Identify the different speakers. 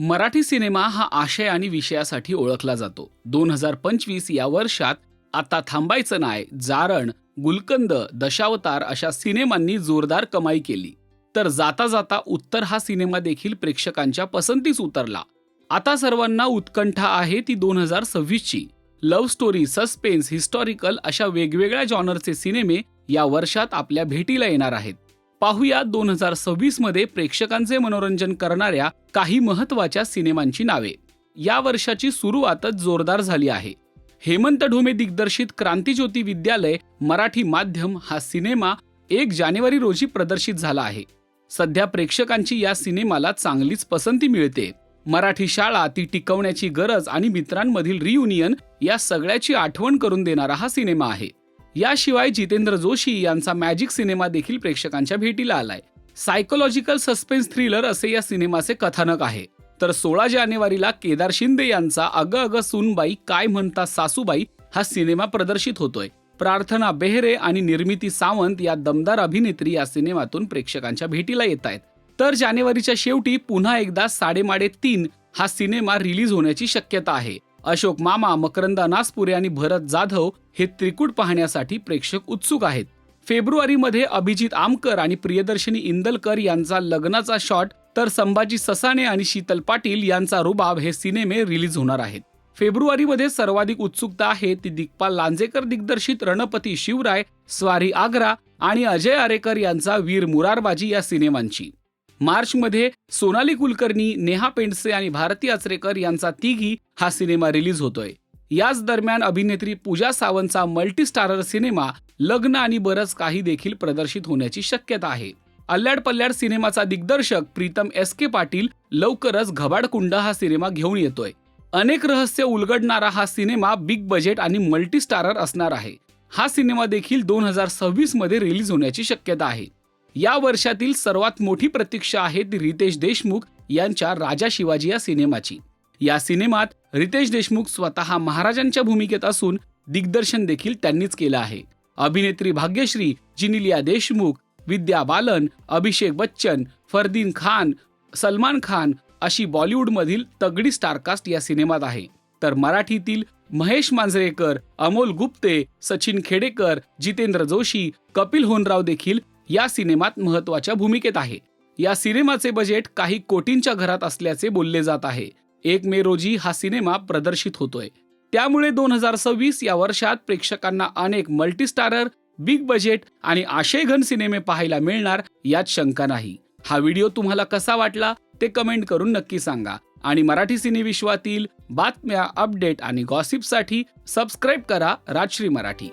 Speaker 1: Marathi cinema हा आशय आणि विषयासाठी ओळखला जातो. दोन हजार पंचवीस या वर्षात आता थांबायचं नाय जारण गुलकंद दशावतार अशा सिनेमांनी जोरदार कमाई केली. तर जाता जाता उत्तर हा सिनेमा देखील प्रेक्षकांच्या पसंतीस उतरला. आता सर्वांना उत्कंठा आहे ती दोन हजार सव्वीसची. लव्ह स्टोरी सस्पेन्स हिस्टॉरिकल अशा वेगवेगळ्या जॉनरचे सिनेमे या वर्षात आपल्या भेटीला येणार आहेत. पाहूया दोन हजार सव्वीसमध्ये प्रेक्षकांचे मनोरंजन करणाऱ्या काही महत्त्वाच्या सिनेमांची नावे. या वर्षाची सुरुवातच जोरदार झाली आहे. हेमंत ढोमे दिग्दर्शित क्रांतिज्योती विद्यालय मराठी माध्यम हा सिनेमा एक जानेवारी रोजी प्रदर्शित झाला आहे. सध्या प्रेक्षकांची या सिनेमाला चांगलीच पसंती मिळते. मराठी शाळा ती टिकवण्याची गरज आणि मित्रांमधील रियुनियन या सगळ्याची आठवण करून देणारा हा सिनेमा आहे. याशिवाय जितेंद्र जोशी यांचा मॅजिक सिनेमा देखील प्रेक्षकांच्या भेटीला आलाय. सायकोलॉजिकल सस्पेन्स थ्रिलर असे या सिनेमाचे कथानक आहे. तर सोळा जानेवारीला केदार शिंदे यांचा अग अग सुनबाई काय म्हणता सासूबाई हा सिनेमा प्रदर्शित होतोय. प्रार्थना बेहरे आणि निर्मिती सावंत या दमदार अभिनेत्री या सिनेमातून प्रेक्षकांच्या भेटीला येत आहेत तर जानेवारीच्या शेवटी पुन्हा एकदा साडेमाडे तीन हा सिनेमा रिलीज होण्याची शक्यता आहे. अशोक मामा मकरंदा नासपुरे आणि भरत जाधव हे त्रिकूट पाहण्यासाठी प्रेक्षक उत्सुक आहेत. फेब्रुवारीमध्ये अभिजित आमकर आणि प्रियदर्शनी इंदलकर यांचा लग्नाचा शॉट तर संभाजी ससाणे आणि शीतल पाटील यांचा रुबाब हे सिनेमे रिलीज होणार आहेत. फेब्रुवारीमध्ये सर्वाधिक उत्सुकता आहे ती दिग्पाल लांजेकर दिग्दर्शित रणपती शिवराय स्वारी आग्रा आणि अजय आरेकर यांचा वीर मुरारबाजी या सिनेमांची. मार्चमध्ये सोनाली कुलकर्णी नेहा पेंडसे आणि भारती आचरेकर यांचा तिघी हा सिनेमा रिलीज होतोय. याच दरम्यान अभिनेत्री पूजा सावंतचा मल्टीस्टारर सिनेमा लग्न आणि बरंच काही देखील प्रदर्शित होण्याची शक्यता आहे. अल्ल्याड पल्ल्याड सिनेमाचा दिग्दर्शक प्रीतम एस के पाटील लवकरच घबाडकुंड हा सिनेमा घेऊन येतोय. अनेक रहस्य उलगडणारा हा सिनेमा बिग बजेट आणि मल्टीस्टारर असणार आहे. हा सिनेमा देखील दोन हजार सव्वीसमध्ये रिलीज होण्याची शक्यता आहे. या वर्षातील सर्वात मोठी प्रतीक्षा आहे ती रितेश देशमुख यांच्या राजा शिवाजी या सिनेमाची. या सिनेमात रितेश देशमुख स्वतः महाराजांच्या भूमिकेत असून दिग्दर्शन देखील त्यांनीच केलं आहे. अभिनेत्री भाग्यश्री जिनिलिया देशमुख विद्या बालन अभिषेक बच्चन फरदीन खान सलमान खान अशी बॉलिवूडमधील तगडी स्टारकास्ट या सिनेमात आहे. तर मराठीतील महेश मांजरेकर अमोल गुप्ते सचिन खेडेकर जितेंद्र जोशी कपिल होनराव देखील या सिनेमात महत्त्वाच्या भूमिकेत आहे. या सिनेमाचे बजेट काही कोटींच्या घरात असल्याचे बोलले जात आहे. एक मे रोजी हा सिनेमा प्रदर्शित होतोय. त्यामुळे दोन हजार सव्वीस या वर्षात प्रेक्षकांना अनेक मल्टीस्टारर बिग बजेट आणि आशयघन सिनेमे पाहायला मिळणार यात शंका नाही. हा व्हिडिओ तुम्हाला कसा वाटला ते कमेंट करून नक्की सांगा. आणि मराठी सिनेविश्वातील बातम्या अपडेट आणि गॉसिपसाठी सबस्क्राईब करा राजश्री मराठी.